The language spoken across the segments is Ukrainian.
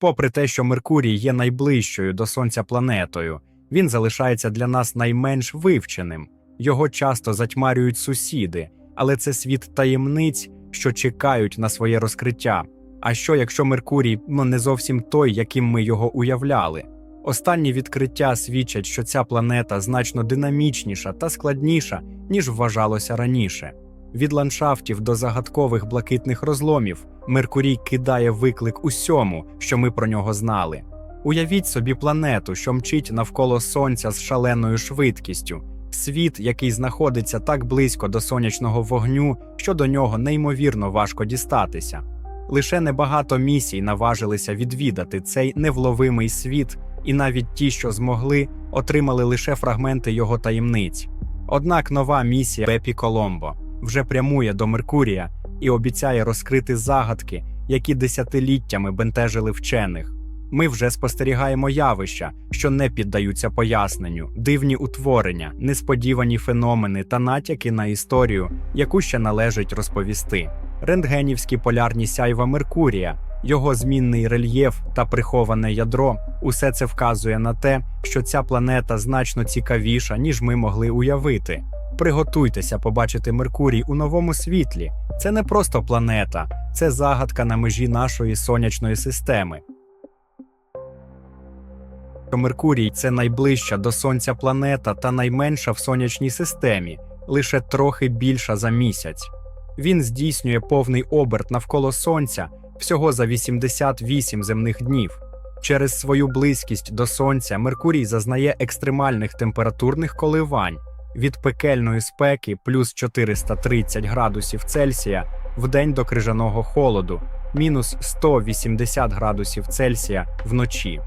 Попри те, що Меркурій є найближчою до Сонця планетою, він залишається для нас найменш вивченим. Його часто затьмарюють сусіди, але це світ таємниць, що чекають на своє розкриття. А що, якщо Меркурій ну, не зовсім той, яким ми його уявляли? Останні відкриття свідчать, що ця планета значно динамічніша та складніша, ніж вважалося раніше. Від ландшафтів до загадкових блакитних розломів Меркурій кидає виклик усьому, що ми про нього знали. Уявіть собі планету, що мчить навколо Сонця з шаленою швидкістю, світ, який знаходиться так близько до сонячного вогню, що до нього неймовірно важко дістатися. Лише небагато місій наважилися відвідати цей невловимий світ, і навіть ті, що змогли, отримали лише фрагменти його таємниць. Однак нова місія Бепі Коломбо вже прямує до Меркурія і обіцяє розкрити загадки, які десятиліттями бентежили вчених. Ми вже спостерігаємо явища, що не піддаються поясненню, дивні утворення, несподівані феномени та натяки на історію, яку ще належить розповісти. Рентгенівські полярні сяйва Меркурія, його змінний рельєф та приховане ядро усе це вказує на те, що ця планета значно цікавіша, ніж ми могли уявити. Приготуйтеся побачити Меркурій у новому світлі. Це не просто планета, це загадка на межі нашої сонячної системи. Меркурій це найближча до Сонця планета та найменша в сонячній системі, лише трохи більша за місяць. Він здійснює повний оберт навколо Сонця всього за 88 земних днів. Через свою близькість до Сонця Меркурій зазнає екстремальних температурних коливань від пекельної спеки плюс 430 градусів Цельсія в день до крижаного холоду, мінус 180 градусів Цельсія вночі.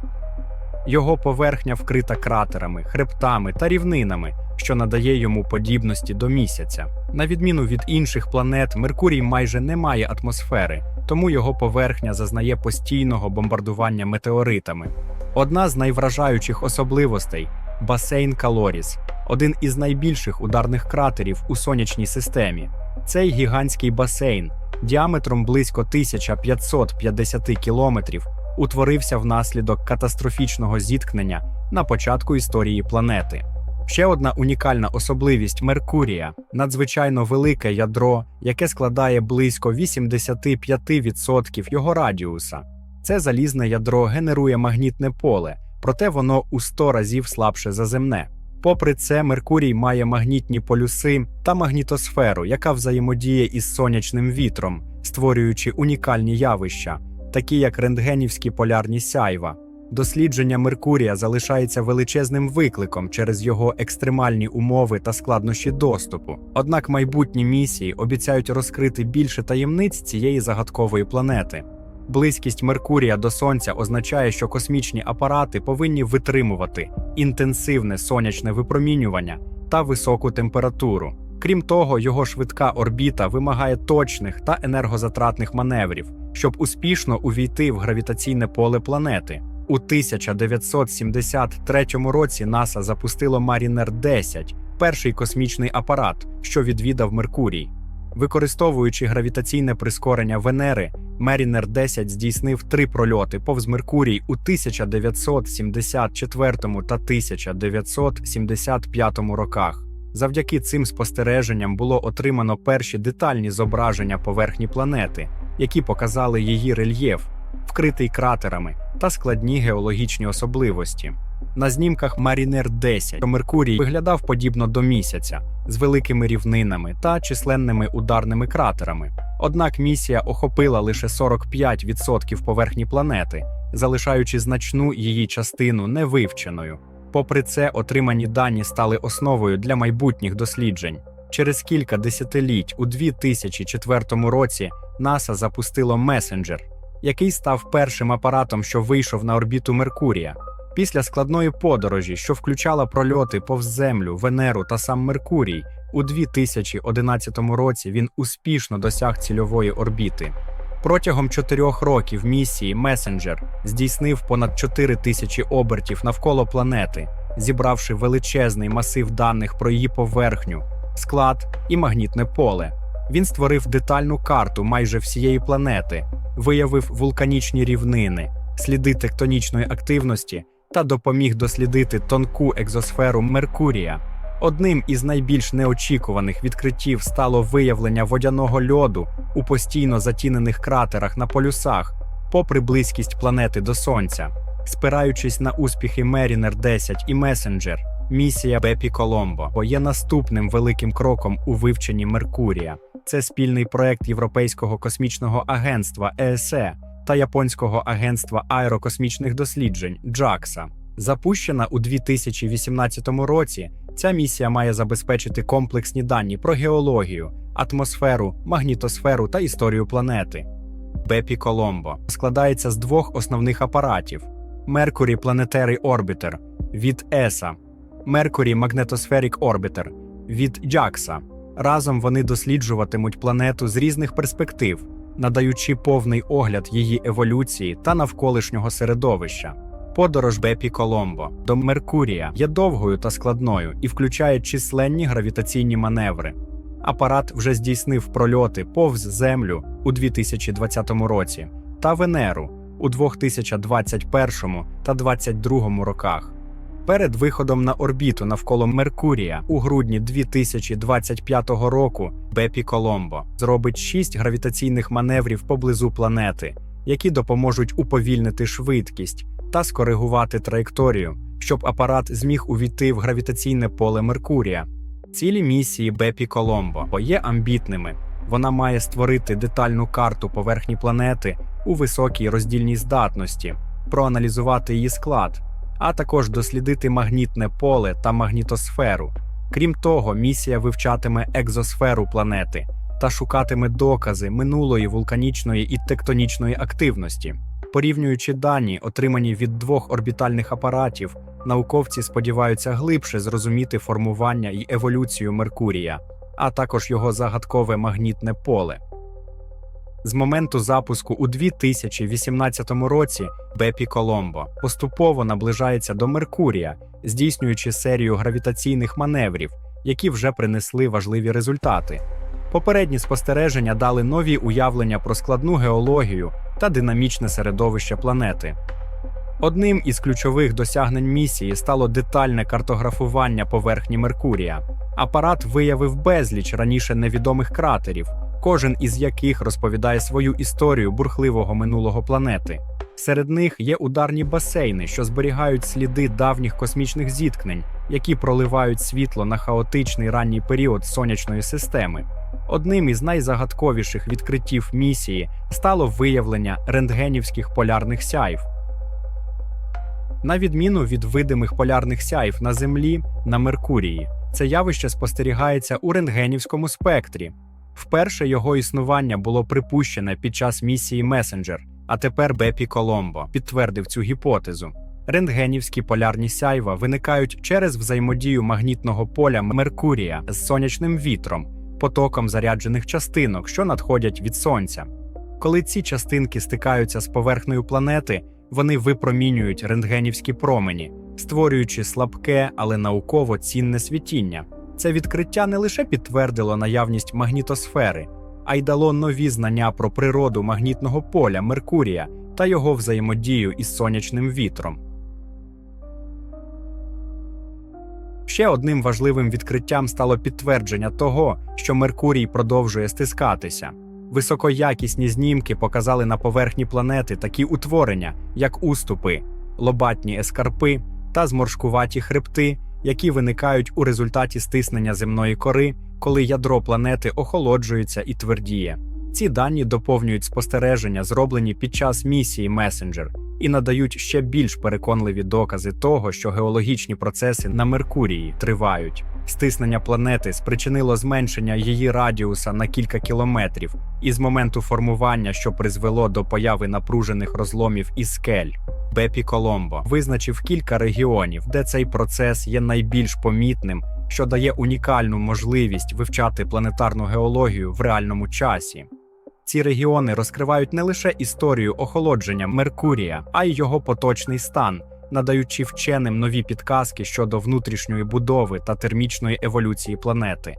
Його поверхня вкрита кратерами, хребтами та рівнинами, що надає йому подібності до місяця. На відміну від інших планет, Меркурій майже не має атмосфери, тому його поверхня зазнає постійного бомбардування метеоритами. Одна з найвражаючих особливостей басейн Калоріс, один із найбільших ударних кратерів у сонячній системі. Цей гігантський басейн діаметром близько 1550 кілометрів утворився внаслідок катастрофічного зіткнення на початку історії планети. Ще одна унікальна особливість Меркурія надзвичайно велике ядро, яке складає близько 85% його радіуса. Це залізне ядро генерує магнітне поле, проте воно у 100 разів слабше за земне. Попри це, Меркурій має магнітні полюси та магнітосферу, яка взаємодіє із сонячним вітром, створюючи унікальні явища, такі як рентгенівські полярні сяйва. Дослідження Меркурія залишається величезним викликом через його екстремальні умови та складнощі доступу. Однак майбутні місії обіцяють розкрити більше таємниць цієї загадкової планети. Близькість Меркурія до Сонця означає, що космічні апарати повинні витримувати інтенсивне сонячне випромінювання та високу температуру. Крім того, його швидка орбіта вимагає точних та енергозатратних маневрів, щоб успішно увійти в гравітаційне поле планети. У 1973 році НАСА запустило Mariner 10, перший космічний апарат, що відвідав Меркурій. Використовуючи гравітаційне прискорення Венери, Mariner 10 здійснив три прольоти повз Меркурій у 1974 та 1975 роках. Завдяки цим спостереженням було отримано перші детальні зображення поверхні планети, які показали її рельєф, вкритий кратерами та складні геологічні особливості. На знімках Mariner 10 Меркурій виглядав подібно до місяця з великими рівнинами та численними ударними кратерами. Однак місія охопила лише 45% поверхні планети, залишаючи значну її частину невивченою. Попри це, отримані дані стали основою для майбутніх досліджень. Через кілька десятиліть у 2004 році НАСА запустило месенджер, який став першим апаратом, що вийшов на орбіту Меркурія. Після складної подорожі, що включала прольоти повз Землю, Венеру та сам Меркурій, у 2011 році він успішно досяг цільової орбіти. Протягом чотирьох років місії Месенджер здійснив понад 4 тисячі обертів навколо планети, зібравши величезний масив даних про її поверхню, склад і магнітне поле. Він створив детальну карту майже всієї планети, виявив вулканічні рівнини, сліди тектонічної активності та допоміг дослідити тонку екзосферу Меркурія. Одним із найбільш неочікуваних відкриттів стало виявлення водяного льоду у постійно затінених кратерах на полюсах, попри близькість планети до Сонця. Спираючись на успіхи Mariner 10 і Messenger, місія Бепі Коломбо є наступним великим кроком у вивченні Меркурія. Це спільний проект Європейського космічного агентства ЕСЕ та Японського агентства аерокосмічних досліджень JAXA. Запущена у 2018 році, ця місія має забезпечити комплексні дані про геологію, атмосферу, магнітосферу та історію планети. Бепі Коломбо складається з двох основних апаратів: Mercury Planetary Orbiter від ESA, Mercury Magnetospheric Orbiter від JAXA. Разом вони досліджуватимуть планету з різних перспектив, надаючи повний огляд її еволюції та навколишнього середовища. Подорож Бепі Коломбо до Меркурія є довгою та складною і включає численні гравітаційні маневри. Апарат вже здійснив прольоти повз Землю у 2020 році та Венеру у 2021 та 2022 роках. Перед виходом на орбіту навколо Меркурія у грудні 2025 року Бепі Коломбо зробить шість гравітаційних маневрів поблизу планети, які допоможуть уповільнити швидкість та скоригувати траєкторію, щоб апарат зміг увійти в гравітаційне поле Меркурія. Цілі місії Бепі Коломбо є амбітними. Вона має створити детальну карту поверхні планети у високій роздільній здатності, проаналізувати її склад, а також дослідити магнітне поле та магнітосферу. Крім того, місія вивчатиме екзосферу планети та шукатиме докази минулої вулканічної і тектонічної активності. Порівнюючи дані, отримані від двох орбітальних апаратів, науковці сподіваються глибше зрозуміти формування і еволюцію Меркурія, а також його загадкове магнітне поле. З моменту запуску у 2018 році Бепі Коломбо поступово наближається до Меркурія, здійснюючи серію гравітаційних маневрів, які вже принесли важливі результати. Попередні спостереження дали нові уявлення про складну геологію та динамічне середовище планети. Одним із ключових досягнень місії стало детальне картографування поверхні Меркурія. Апарат виявив безліч раніше невідомих кратерів, кожен із яких розповідає свою історію бурхливого минулого планети. Серед них є ударні басейни, що зберігають сліди давніх космічних зіткнень, які проливають світло на хаотичний ранній період сонячної системи. Одним із найзагадковіших відкриттів місії стало виявлення рентгенівських полярних сяйв. На відміну від видимих полярних сяйв на Землі на Меркурії, це явище спостерігається у рентгенівському спектрі. Вперше його існування було припущене під час місії Месенджер, а тепер Бепі Коломбо підтвердив цю гіпотезу. Рентгенівські полярні сяйва виникають через взаємодію магнітного поля Меркурія з сонячним вітром, потоком заряджених частинок, що надходять від сонця. Коли ці частинки стикаються з поверхнею планети, вони випромінюють рентгенівські промені, створюючи слабке, але науково цінне світіння. Це відкриття не лише підтвердило наявність магнітосфери, а й дало нові знання про природу магнітного поля Меркурія та його взаємодію із сонячним вітром. Ще одним важливим відкриттям стало підтвердження того, що Меркурій продовжує стискатися. Високоякісні знімки показали на поверхні планети такі утворення, як уступи, лобатні ескарпи та зморшкуваті хребти, які виникають у результаті стиснення земної кори, коли ядро планети охолоджується і твердіє. Ці дані доповнюють спостереження, зроблені під час місії Месенджер, і надають ще більш переконливі докази того, що геологічні процеси на Меркурії тривають. Стиснення планети спричинило зменшення її радіуса на кілька кілометрів із моменту формування, що призвело до появи напружених розломів і скель. Бепі Коломбо визначив кілька регіонів, де цей процес є найбільш помітним, що дає унікальну можливість вивчати планетарну геологію в реальному часі. Ці регіони розкривають не лише історію охолодження Меркурія, а й його поточний стан, надаючи вченим нові підказки щодо внутрішньої будови та термічної еволюції планети.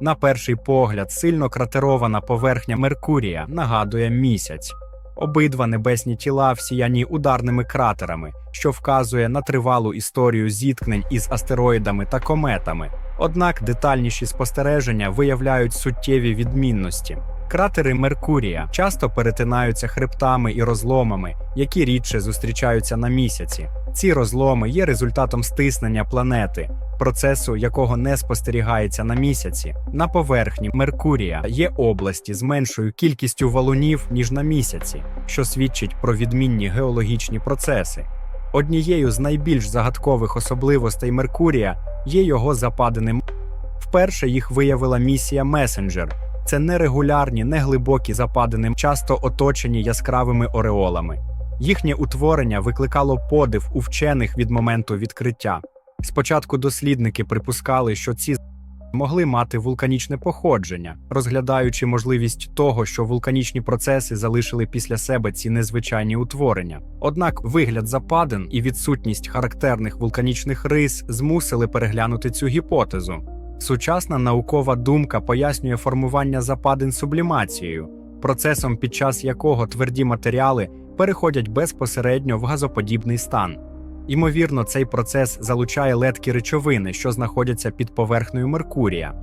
На перший погляд, сильно кратерована поверхня Меркурія нагадує місяць. Обидва небесні тіла всіяні ударними кратерами, що вказує на тривалу історію зіткнень із астероїдами та кометами. Однак детальніші спостереження виявляють суттєві відмінності. Кратери Меркурія часто перетинаються хребтами і розломами, які рідше зустрічаються на місяці. Ці розломи є результатом стиснення планети, процесу якого не спостерігається на місяці. На поверхні Меркурія є області з меншою кількістю валунів ніж на місяці, що свідчить про відмінні геологічні процеси. Однією з найбільш загадкових особливостей Меркурія є його западини. Вперше їх виявила місія Месенджер. Це нерегулярні, неглибокі западини, часто оточені яскравими ореолами. Їхнє утворення викликало подив у вчених від моменту відкриття. Спочатку дослідники припускали, що ці могли мати вулканічне походження, розглядаючи можливість того, що вулканічні процеси залишили після себе ці незвичайні утворення. Однак вигляд западин і відсутність характерних вулканічних рис змусили переглянути цю гіпотезу. Сучасна наукова думка пояснює формування западин сублімацією, процесом, під час якого тверді матеріали переходять безпосередньо в газоподібний стан. Ймовірно, цей процес залучає ледкі речовини, що знаходяться під поверхнею Меркурія.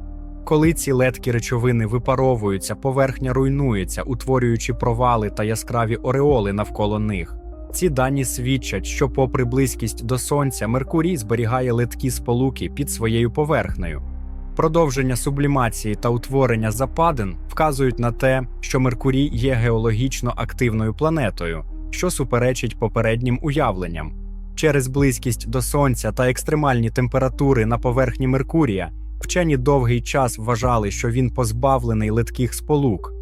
Коли ці ледкі речовини випаровуються, поверхня руйнується, утворюючи провали та яскраві ореоли навколо них. Ці дані свідчать, що, попри близькість до Сонця, Меркурій зберігає литкі сполуки під своєю поверхнею. Продовження сублімації та утворення западин вказують на те, що Меркурій є геологічно активною планетою, що суперечить попереднім уявленням. Через близькість до Сонця та екстремальні температури на поверхні Меркурія вчені довгий час вважали, що він позбавлений литких сполук.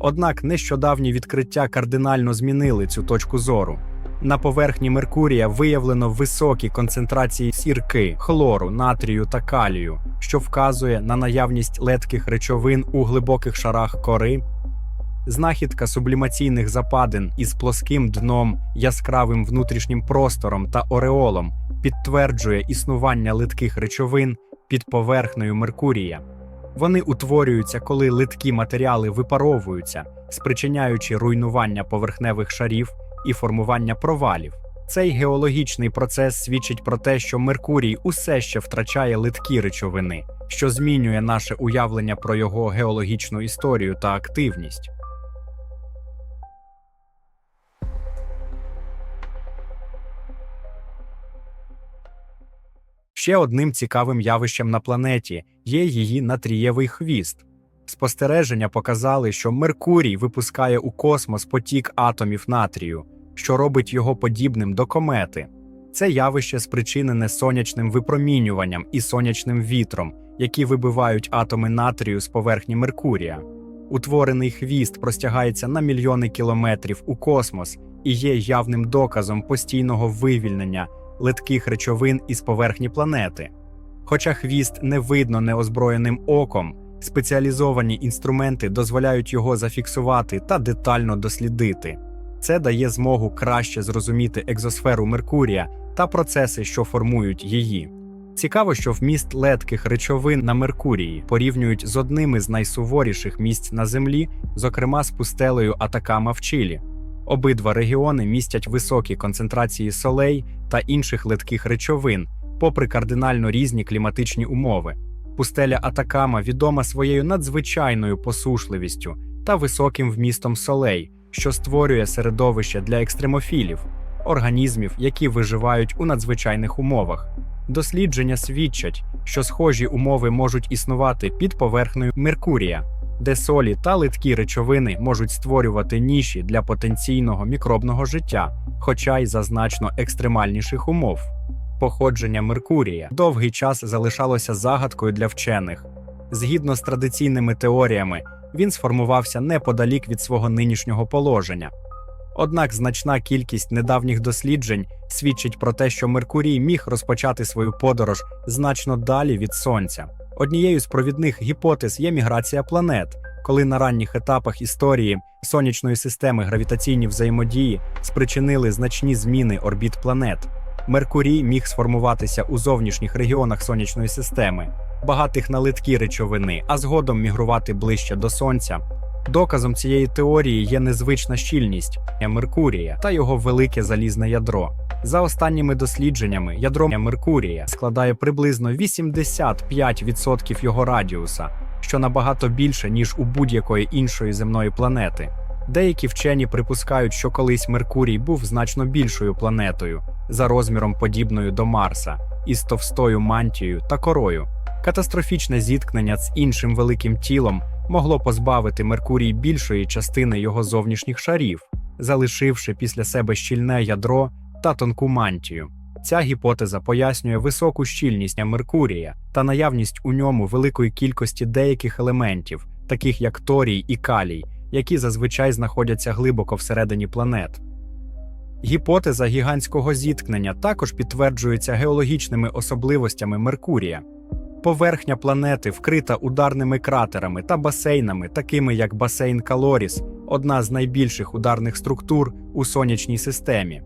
Однак нещодавні відкриття кардинально змінили цю точку зору. На поверхні Меркурія виявлено високі концентрації сірки, хлору, натрію та калію, що вказує на наявність летких речовин у глибоких шарах кори. Знахідка сублімаційних западин із плоским дном, яскравим внутрішнім простором та ореолом підтверджує існування литких речовин під поверхнею Меркурія. Вони утворюються, коли литкі матеріали випаровуються, спричиняючи руйнування поверхневих шарів і формування провалів. Цей геологічний процес свідчить про те, що Меркурій усе ще втрачає литкі речовини, що змінює наше уявлення про його геологічну історію та активність. Ще одним цікавим явищем на планеті є її натрієвий хвіст. Спостереження показали, що Меркурій випускає у космос потік атомів натрію, що робить його подібним до комети. Це явище спричинене сонячним випромінюванням і сонячним вітром, які вибивають атоми натрію з поверхні Меркурія. Утворений хвіст простягається на мільйони кілометрів у космос і є явним доказом постійного вивільнення литких речовин із поверхні планети. Хоча хвіст не видно неозброєним оком, спеціалізовані інструменти дозволяють його зафіксувати та детально дослідити. Це дає змогу краще зрозуміти екзосферу Меркурія та процеси, що формують її. Цікаво, що вміст летких речовин на Меркурії порівнюють з одним із найсуворіших місць на Землі, зокрема з пустелею Атакама в Чилі. Обидва регіони містять високі концентрації солей та інших литких речовин, попри кардинально різні кліматичні умови. Пустеля Атакама відома своєю надзвичайною посушливістю та високим вмістом солей, що створює середовище для екстремофілів, організмів, які виживають у надзвичайних умовах. Дослідження свідчать, що схожі умови можуть існувати під поверхнею Меркурія, де солі та литкі речовини можуть створювати ніші для потенційного мікробного життя, хоча й за значно екстремальніших умов. Походження Меркурія довгий час залишалося загадкою для вчених. Згідно з традиційними теоріями, він сформувався неподалік від свого нинішнього положення. Однак значна кількість недавніх досліджень свідчить про те, що Меркурій міг розпочати свою подорож значно далі від Сонця. Однією з провідних гіпотез є міграція планет, коли на ранніх етапах історії сонячної системи гравітаційні взаємодії спричинили значні зміни орбіт планет. Меркурій міг сформуватися у зовнішніх регіонах сонячної системи, багатих на литкі речовини, а згодом мігрувати ближче до Сонця. Доказом цієї теорії є незвична щільність Меркурія та його велике залізне ядро. За останніми дослідженнями, ядро Меркурія складає приблизно 85% його радіуса, що набагато більше ніж у будь-якої іншої земної планети. Деякі вчені припускають, що колись Меркурій був значно більшою планетою за розміром подібною до Марса, із товстою мантією та корою. Катастрофічне зіткнення з іншим великим тілом могло позбавити Меркурій більшої частини його зовнішніх шарів, залишивши після себе щільне ядро та тонку мантію. Ця гіпотеза пояснює високу щільність Меркурія та наявність у ньому великої кількості деяких елементів, таких як торій і калій, які зазвичай знаходяться глибоко всередині планет. Гіпотеза гігантського зіткнення також підтверджується геологічними особливостями Меркурія. Поверхня планети вкрита ударними кратерами та басейнами, такими як басейн Калоріс, одна з найбільших ударних структур у сонячній системі.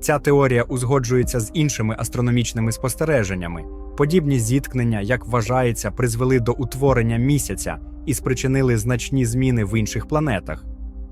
Ця теорія узгоджується з іншими астрономічними спостереженнями. Подібні зіткнення, як вважається, призвели до утворення місяця і спричинили значні зміни в інших планетах.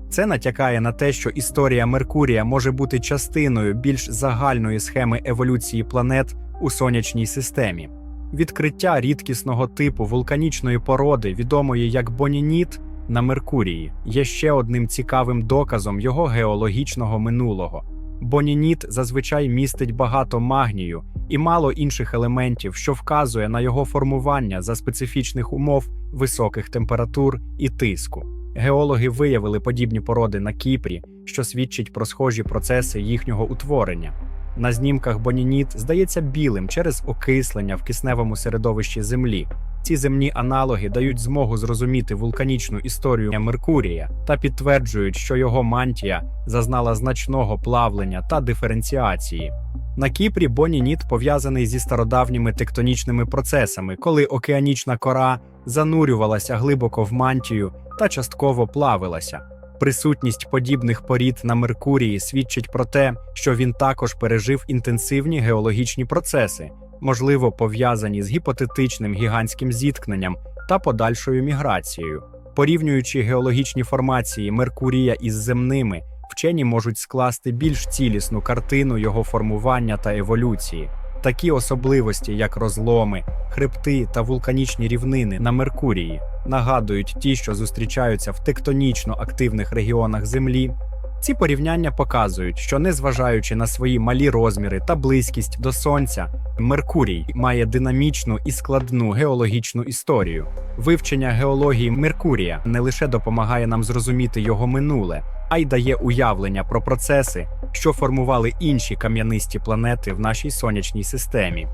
Це натякає на те, що історія Меркурія може бути частиною більш загальної схеми еволюції планет у сонячній системі. Відкриття рідкісного типу вулканічної породи, відомої як бонініт на Меркурії, є ще одним цікавим доказом його геологічного минулого. Бонініт зазвичай містить багато магнію і мало інших елементів, що вказує на його формування за специфічних умов високих температур і тиску. Геологи виявили подібні породи на Кіпрі, що свідчить про схожі процеси їхнього утворення. На знімках бонініт здається білим через окислення в кисневому середовищі Землі. Ці земні аналоги дають змогу зрозуміти вулканічну історію Меркурія та підтверджують, що його мантія зазнала значного плавлення та диференціації. На Кіпрі бонініт пов'язаний зі стародавніми тектонічними процесами, коли океанічна кора занурювалася глибоко в мантію та частково плавилася. Присутність подібних порід на Меркурії свідчить про те, що він також пережив інтенсивні геологічні процеси, можливо, пов'язані з гіпотетичним гігантським зіткненням та подальшою міграцією. Порівнюючи геологічні формації Меркурія із земними, вчені можуть скласти більш цілісну картину його формування та еволюції. Такі особливості, як розломи, хребти та вулканічні рівнини на Меркурії, нагадують ті, що зустрічаються в тектонічно активних регіонах Землі. Ці порівняння показують, що незважаючи на свої малі розміри та близькість до Сонця, Меркурій має динамічну і складну геологічну історію. Вивчення геології Меркурія не лише допомагає нам зрозуміти його минуле, а й дає уявлення про процеси, що формували інші кам'янисті планети в нашій сонячній системі.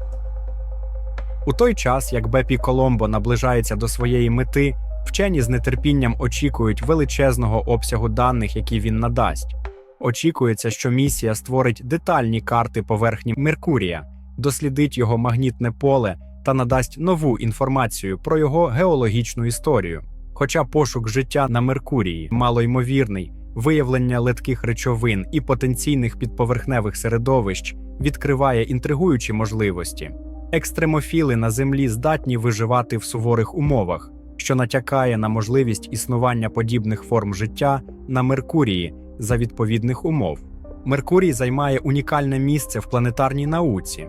У той час, як Бепі Коломбо наближається до своєї мети, вчені з нетерпінням очікують величезного обсягу даних, які він надасть. Очікується, що місія створить детальні карти поверхні Меркурія, дослідить його магнітне поле та надасть нову інформацію про його геологічну історію. Хоча пошук життя на Меркурії малоймовірний, виявлення летких речовин і потенційних підповерхневих середовищ відкриває інтригуючі можливості. Екстремофіли на землі здатні виживати в суворих умовах, що натякає на можливість існування подібних форм життя на Меркурії за відповідних умов. Меркурій займає унікальне місце в планетарній науці.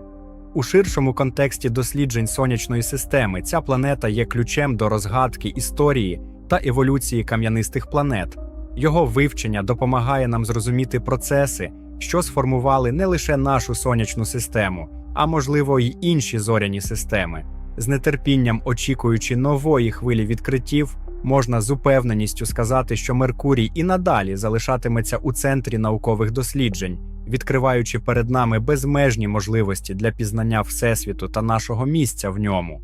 У ширшому контексті досліджень сонячної системи ця планета є ключем до розгадки історії та еволюції кам'янистих планет. Його вивчення допомагає нам зрозуміти процеси, що сформували не лише нашу сонячну систему, а можливо й інші зоряні системи. З нетерпінням очікуючи нової хвилі відкриттів, можна з упевненістю сказати, що Меркурій і надалі залишатиметься у центрі наукових досліджень, відкриваючи перед нами безмежні можливості для пізнання Всесвіту та нашого місця в ньому.